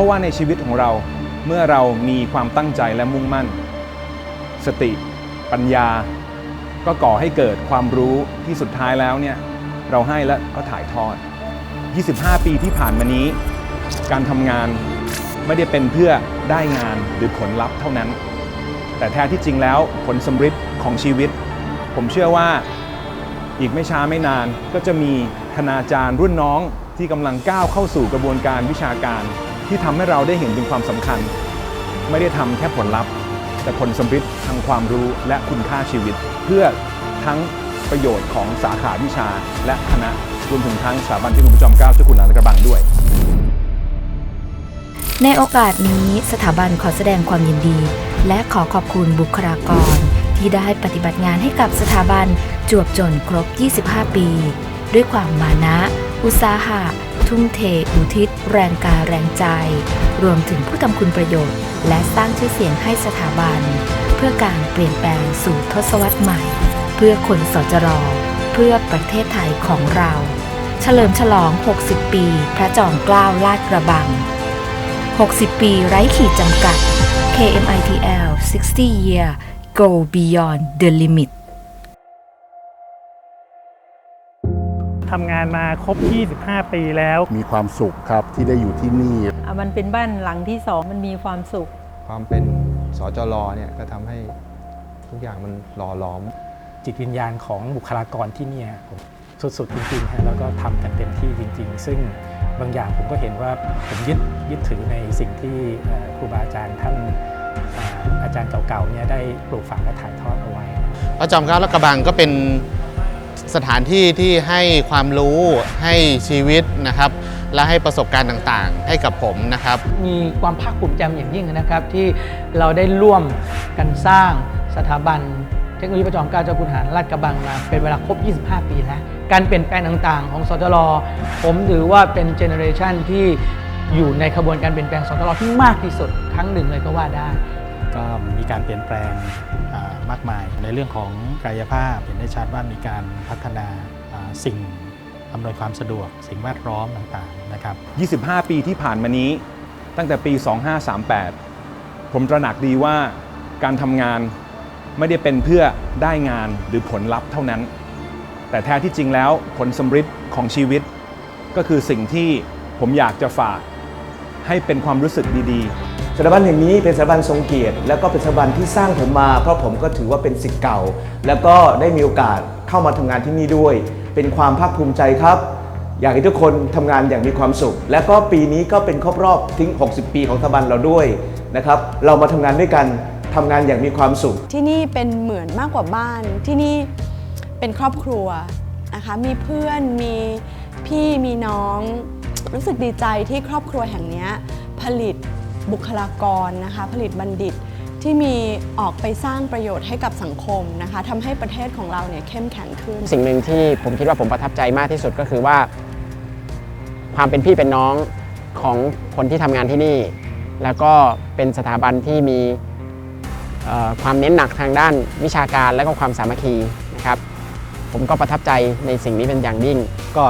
ราะว่าในชีวิตของเราเมื่อเรามีความตั้งใจและมุ่งมั่น สติปัญญา ก็ก่อให้เกิดความรู้ที่สุดท้ายแล้วเนี่ยเราให้และก็ถ่ายทอด 25 ปีที่ผ่านมานี้ การทำงานไม่ได้เป็นเพื่อได้งานหรือผลลัพธ์เท่านั้น แต่แท้ที่จริงแล้วผลสำฤทธิ์ของชีวิต ผมเชื่อว่าอีกไม่ช้าไม่นานก็จะมีคณาจารย์รุ่นน้องที่กำลังก้าวเข้าสู่กระบวนการวิชาการ ที่ทำให้เราได้เห็นถึงความสำคัญ ไม่ได้ทำแค่ผลลัพธ์ แต่ผลสำฤทธิ์ทางความรู้และคุณค่าชีวิต เพื่อทั้งประโยชน์ของสาขาวิชาและคณะรวมถึงทั้งสถาบันที่คุณผู้จอมก้าเจ้าคุณหลานกระบังด้วย ในโอกาสนี้สถาบันขอแสดงความยินดี และขอขอบคุณบุคลากร ที่ได้ปฏิบัติงานให้กับสถาบันจวบจนครบ 25 ปี ด้วยความมานะ อุตสาหะ ทุ่มเท อุทิศ แรงกายแรงใจ รวมถึงผู้ทำคุณประโยชน์ และสร้างชื่อเสียงให้สถาบัน เพื่อการเปลี่ยนแปลงสู่ทศวรรษใหม่ เพื่อคนสจรเพื่อประเทศไทยของเรา เฉลิมฉลอง 60 ปี พระจอมเกล้าลาดกระบัง 60 ปีไร้ขีดจำกัด KMITL 60 year go beyond the limit ทำงานมาครบ 25 ปีแล้ว มีความสุขครับที่ได้อยู่ที่นี่ อะมันเป็นบ้านหลังที่สองมันมีความสุข ความเป็นสจรเนี่ยก็ทำให้ทุกอย่างมันหล่อหลอม จิตวิญญาณของบุคลากรที่เนี่ยผมสุดๆจริงๆฮะแล้วก็ทำกันเต็มที่จริง ๆ ซึ่งบางอย่างผมก็เห็นว่าผมยึดยึดถือในสิ่งที่เอ่อครูบาอาจารย์ท่านเอ่ออาจารย์เก่าๆเนี่ยได้ปลูกฝังและถ่ายทอดเอาไว้ พระจอมเกล้าและกระบังก็เป็น สถานที่ที่ให้ความรู้ให้ชีวิตนะครับ และให้ประสบการณ์ต่างๆ ให้กับผมนะครับ มีความภาคภูมิใจอย่างยิ่งนะครับที่เราได้ร่วมกันสร้างสถาบันเทคโนโลยีประจอมเกล้าเจ้าคุณทหารลาดกระบังมาเป็นเวลาครบ 25 ปีแล้ว การเปลี่ยนแปลงต่างๆ ของสตรผมถือว่าเป็นเจเนอเรชันที่อยู่ในขบวนการเปลี่ยนแปลงสตรที่มากที่สุดครั้งหนึ่งเลยก็ว่าได้ ก็มีการเปลี่ยนแปลงอ่า มากมาย ในเรื่องของกายภาพเห็นได้ชัดว่ามีการพัฒนาสิ่งอำนวยความสะดวก สิ่งแวดล้อมต่างๆนะครับ 25 ปีที่ผ่านมานี้ ตั้งแต่ปี 2538 ผมตระหนักดีว่าการทำงานไม่ได้เป็นเพื่อได้งานหรือผลลัพธ์เท่านั้น แต่แท้ที่จริงแล้วผลสำฤทธิ์ของชีวิต ก็คือสิ่งที่ผมอยากจะฝากให้เป็นความรู้สึกดี ๆ สถาบันแห่งนี้เป็นสถาบันทรงเกียรติ แล้วก็เป็นสถาบันที่สร้างผมมา เพราะผมก็ถือว่าเป็นศิษย์เก่า แล้วก็ได้มีโอกาสเข้ามาทำงานที่นี่ด้วย เป็นความภาคภูมิใจครับ อยากให้ทุกคนทำงานอย่างมีความสุข และก็ปีนี้ก็เป็นครบรอบถึง 60 ปีของสถาบันเราด้วยนะครับ เรามาทำงานด้วยกันทำงานอย่างมีความสุข ที่นี่เป็นเหมือนมากกว่าบ้าน ที่นี่เป็นครอบครัวนะคะ มีเพื่อน มีพี่ มีน้อง รู้สึกดีใจที่ครอบครัวแห่งนี้ผลิต บุคลากรนะคะผลิตบัณฑิตที่มีออกไปสร้างประโยชน์ให้กับสังคมนะคะทำให้ประเทศของเราเนี่ยเข้มแข็งขึ้น สิ่งหนึ่งที่ผมคิดว่าผมประทับใจมากที่สุดก็คือว่า ความเป็นพี่เป็นน้องของคนที่ทำงานที่นี่ แล้วก็เป็นสถาบันที่มีเอ่อความเน้นหนักทางด้านวิชาการและก็ความสามัคคีนะครับ ผมก็ประทับใจในสิ่งนี้เป็นอย่างยิ่ง ก็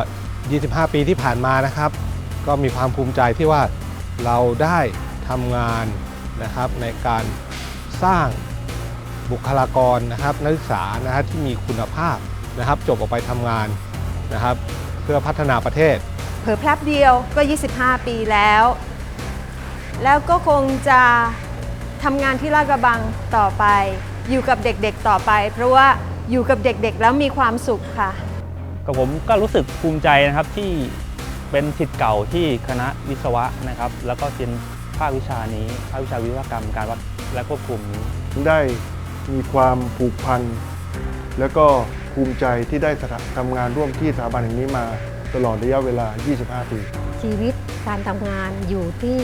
25 ปีที่ผ่านมานะครับ ก็มีความภูมิใจที่ว่าเราได้ ทำงานนะครับในการสร้างบุคลากรนะครับนักศึกษานะฮะที่มีคุณภาพนะครับ จบออกไปทำงานนะครับ เพื่อพัฒนาประเทศ เผลอแป๊บเดียวก็ 25 ปีแล้ว แล้วก็คงจะทำงานที่ลาดกระบังต่อไป อยู่กับเด็กๆต่อไป เพราะว่าอยู่กับเด็กๆแล้วมีความสุขค่ะ กับผมก็รู้สึกภูมิใจนะครับที่เป็นสิทธิ์เก่าที่คณะวิศวะนะครับ แล้วก็เรียนภาควิชานี้ภาควิชาวิศวกรรมการวัดและควบคุมนี้ได้มีความผูกพันแล้วก็ภูมิใจที่ได้สถาทำงานร่วมที่สถาบันแห่งนี้มาตลอดระยะเวลา 25 ปี ชีวิตการทำงานอยู่ที่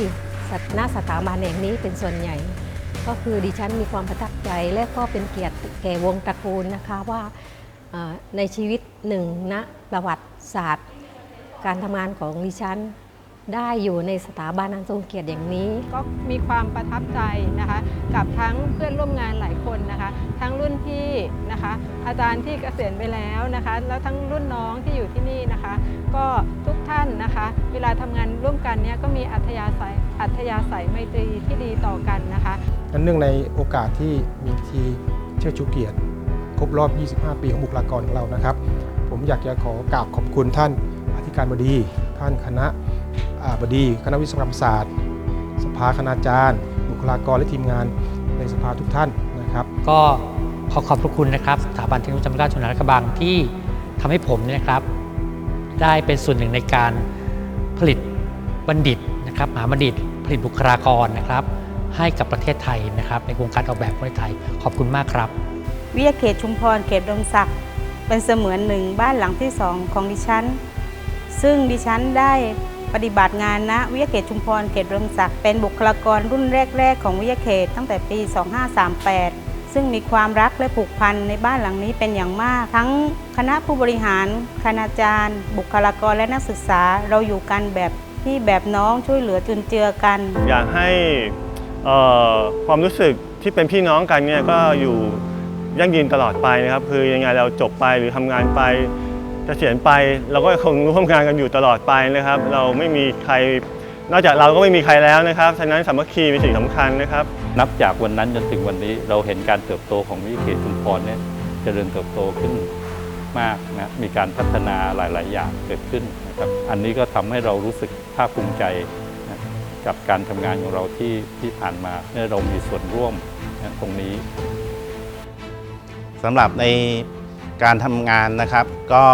สัตณสถาบันแห่งนี้เป็นส่วนใหญ่ ก็คือดิฉันมีความประทับใจและก็เป็นเกียรติแก่วงตระกูลนะคะว่าเอ่อในชีวิตหนึ่งณประวัติศาสตร์ การทำงานของดิฉัน ได้อยู่ในสถาบันอันทรงเกียรติอย่างนี้ ก็มีความประทับใจนะคะ กับทั้งเพื่อนร่วมงานหลายคนนะคะ ทั้งรุ่นพี่นะคะ อาจารย์ที่เกษียณไปแล้วนะคะ แล้วทั้งรุ่นน้องที่อยู่ที่นี่นะคะ ก็ทุกท่านนะคะ เวลาทำงานร่วมกันเนี่ยก็มีอัธยาศัยอัธยาศัยไมตรีที่ดีต่อกันนะคะอันเนื่องในโอกาสที่มีพิธีเชิดชูเกียรติ ครบรอบ 25 ปีของบุคลากรของเรานะครับ ผมอยากจะขอกราบขอบคุณท่านอธิการบดี ท่านคณะอ่า บดีคณะวิศวกรรมศาสตร์ สภาคณาจารย์ บุคลากรและทีมงานในสภาทุกท่านนะครับ ก็ขอขอบพระคุณนะครับสถาบันเทคโนโลยีจำกัดชนรัฐกระบังที่ทำให้ผมเนี่ยนะครับ ได้เป็นส่วนหนึ่งในการผลิตบัณฑิตนะครับมหาบัณฑิต ผลิตบุคลากรนะครับ ให้กับประเทศไทยนะครับ ในโครงการออกแบบประเทศไทยขอบคุณมากครับ วิทยาเขตชุมพรเขตดมศักดิ์เป็นเสมือนหนึ่งบ้านหลังที่สองของดิฉัน ซึ่งดิฉันได้ ปฏิบัติงานณวิทยาเขตชุมพรเขตดมศักดิ์เป็นบุคลากรรุ่นแรก ๆ ของวิทยาเขตตั้งแต่ปี 2538 ซึ่งมีความรักและผูกพันในบ้านหลังนี้เป็นอย่างมาก ทั้งคณะผู้บริหาร คณาจารย์ บุคลากรและนักศึกษาเราอยู่กันแบบพี่แบบน้องช่วยเหลือจุนเจือกัน อยากให้ความรู้สึกที่เป็นพี่น้องกันเนี่ยก็อยู่ยั่งยืนตลอดไปนะครับ คือยังไงเราจบไปหรือทำงานไป เกษียณไปเราก็คงร่วมงานกันอยู่ตลอดไปนะครับ เราไม่มีใครนอกจากเราก็ไม่มีใครแล้วนะครับฉะนั้นสามัคคีเป็นสิ่งสำคัญนะครับ นับจากวันนั้นจนถึงวันนี้เราเห็นการเติบโตของวิทยาเขตชุมพรเนี่ยเจริญเติบโตขึ้นมากนะมีการพัฒนาหลาย ๆ อย่างเกิดขึ้นนะครับอันนี้ก็ทำให้เรารู้สึกภาคภูมิใจนะกับการทำงานของเราที่ที่ผ่านมาเมื่อเรามีส่วนร่วมนะตรงนี้สำหรับใน การทำงานนะครับก็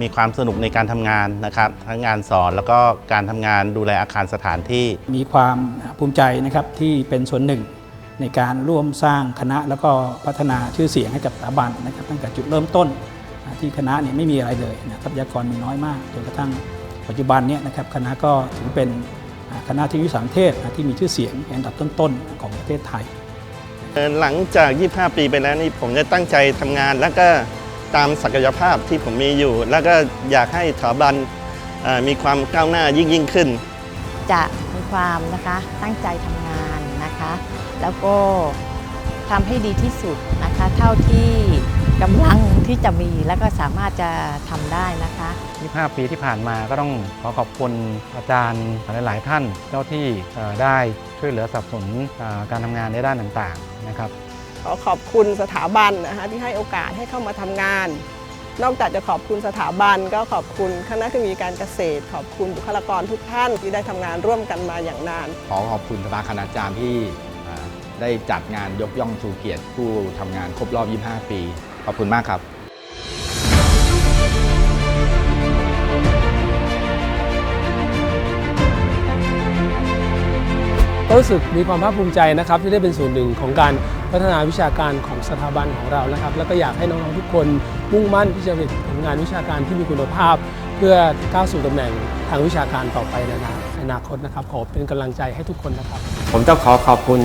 มีความสนุกในการทำงานนะครับ ทั้งงานสอนแล้วก็การทำงานดูแลอาคารสถานที่ มีความภูมิใจนะครับที่เป็นส่วนหนึ่ง ในการร่วมสร้างคณะแล้วก็พัฒนาชื่อเสียงให้กับสถาบันนะครับ ตั้งแต่จุดเริ่มต้นอ่าที่คณะเนี่ยไม่มีอะไรเลยนะทรัพยากรมีน้อยมากจนกระทั่งปัจจุบันเนี่ยนะครับคณะก็ถือเป็นอ่าคณะเทคโนโลยีสารสนเทศนะที่มีชื่อเสียงเป็นอันดับต้นๆของประเทศไทย หลังจาก 25 ปีไปแล้วนี่ผมจะตั้งใจทำงานแล้วก็ ตามศักยภาพที่ผมมีอยู่ แล้วก็อยากให้สถาบันเอ่อมีความก้าวหน้ายิ่งยิ่งขึ้น จะมีความนะคะตั้งใจทำงานนะคะ แล้วก็ทำให้ดีที่สุดนะคะ เท่าที่กำลังที่จะมีแล้วก็สามารถจะทำได้นะคะ 25 ปีที่ผ่านมาก็ต้องขอขอบคุณอาจารย์หลาย ๆ ท่านเจ้าที่เอ่อได้ช่วยเหลือสนับสนุนเอ่อการทำงานในด้านต่าง ๆ นะครับข อขอบคุณสถาบันนะคะที่ให้โอกาสให้เข้ามาทำงาน นอกจากจะขอบคุณสถาบัน ก็ขอบคุณคณะเทคโนโลยีการเกษตร ขอบคุณบุคลากรทุกท่านที่ได้ทำงานร่วมกันมาอย่างนาน ขอขอบคุณสภาคณาจารย์ที่อ่าได้จัดงานยกย่องชูเกียรติผู้ทำงานครบรอบ 25 ปี ขอบคุณมากครับก็รู้สึกมีความภาคภูมิใจนะครับที่ได้เป็นส่วนหนึ่งของการ พัฒนาวิชาการของสถาบันของเรานะครับ แล้วก็อยากให้น้องๆทุกคนมุ่งมั่นที่จะผลิตผลงานวิชาการที่มีคุณภาพ เพื่อก้าวสู่ตำแหน่งทางวิชาการต่อไปในอนาคตนะครับ ขอเป็นกำลังใจให้ทุกคนนะครับ ผมต้องขอขอบคุณ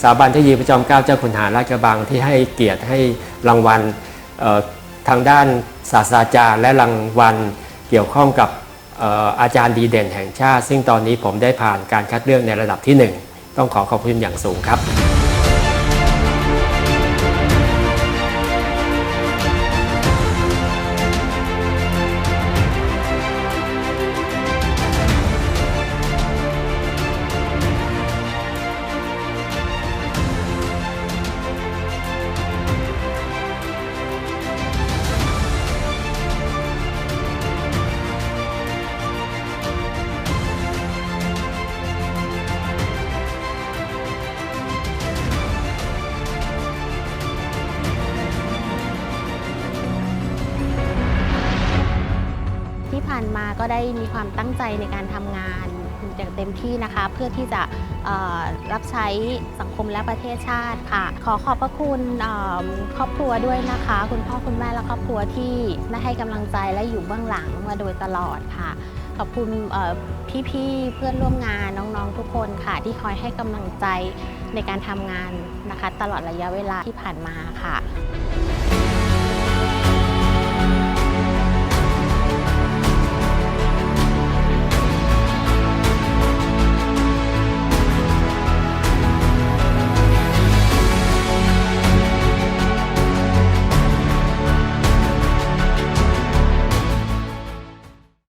สถาบันเทคโนโลยีพระจอมเกล้าเจ้าคุณหาราชกระบังที่ให้เกียรติให้รางวัลทางด้านศาสตราจารย์และรางวัลเกี่ยวข้องกับเอ่ออาจารย์ดีเด่นแห่งชาติ ซึ่งตอนนี้ผมได้ผ่านการคัดเลือกในระดับที่หนึ่งต้องขอขอบคุณอย่างสูงครับ ก็ได้มีความตั้งใจในการทำงานอย่างเต็มที่นะคะ เพื่อที่จะรับใช้สังคมและประเทศชาติค่ะ ขอขอบพระคุณครอบครัวด้วยนะคะ คุณพ่อคุณแม่และครอบครัวที่ได้ให้กำลังใจและอยู่เบื้องหลังมาโดยตลอดค่ะ ขอบคุณเอ่พี่ๆเพื่อนร่วมงานน้องๆทุกคนค่ะ ที่คอยให้กำลังใจในการทำงานนะคะ ตลอดระยะเวลาที่ผ่านมาค่ะ